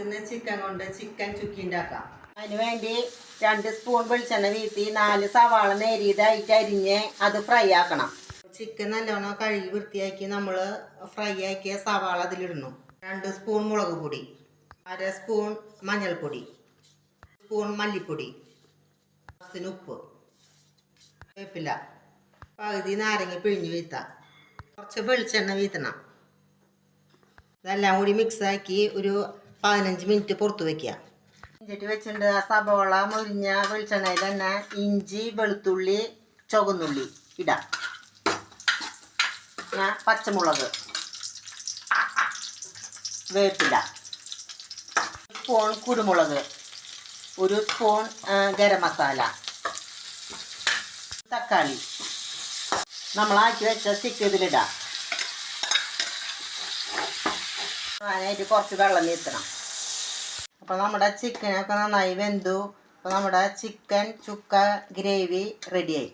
ഇന്ന് ചിക്കൻ കൊണ്ട് ചിക്കൻ ചുക്കി ഉണ്ടാക്കാം. അതിന് വേണ്ടി രണ്ട് സ്പൂൺ വെളിച്ചെണ്ണ വീട്ടി നാല് സവാള നേരിയതായിട്ട് അരിഞ്ഞ് അത് ഫ്രൈ ആക്കണം. ചിക്കൻ നല്ലോണം കഴുകി വൃത്തിയാക്കി നമ്മൾ ഫ്രൈ ആക്കിയ സവാള അതിലിടണം രണ്ട് സ്പൂൺ മുളക് പൊടി അര സ്പൂൺ മഞ്ഞൾപ്പൊടി സ്പൂൺ മല്ലിപ്പൊടി ആവശ്യത്തിന് ഉപ്പ് വേപ്പില പകുതി നാരങ്ങ പിഴിഞ്ഞ് വീഴ്ത്താം കുറച്ച് വെളിച്ചെണ്ണ വീത്തണം ഇതെല്ലാം കൂടി മിക്സാക്കി ഒരു പതിനഞ്ച് മിനിറ്റ് പുറത്ത് വെക്കുക. ഇഞ്ചിട്ട് വെച്ചിട്ടുണ്ട് ആ സബോള മുരിഞ്ഞ വെളിച്ചെണ്ണയിൽ തന്നെ ഇഞ്ചി വെളുത്തുള്ളി ചുവന്നുള്ളി ഇടാം. ഞാൻ പച്ചമുളക് വേപ്പില സ്പൂൺ കുരുമുളക് ഒരു സ്പൂൺ ഗരം മസാല തക്കാളി. നമ്മളാക്കി വെച്ച ചിക്കൻ അതിനായിട്ട് കുറച്ച് വെള്ളം നീത്തണം അപ്പോൾ നമ്മുടെ ചിക്കനൊക്കെ നന്നായി വെന്തു. അപ്പോൾ നമ്മുടെ ചിക്കൻ ചുക്ക ഗ്രേവി റെഡിയായി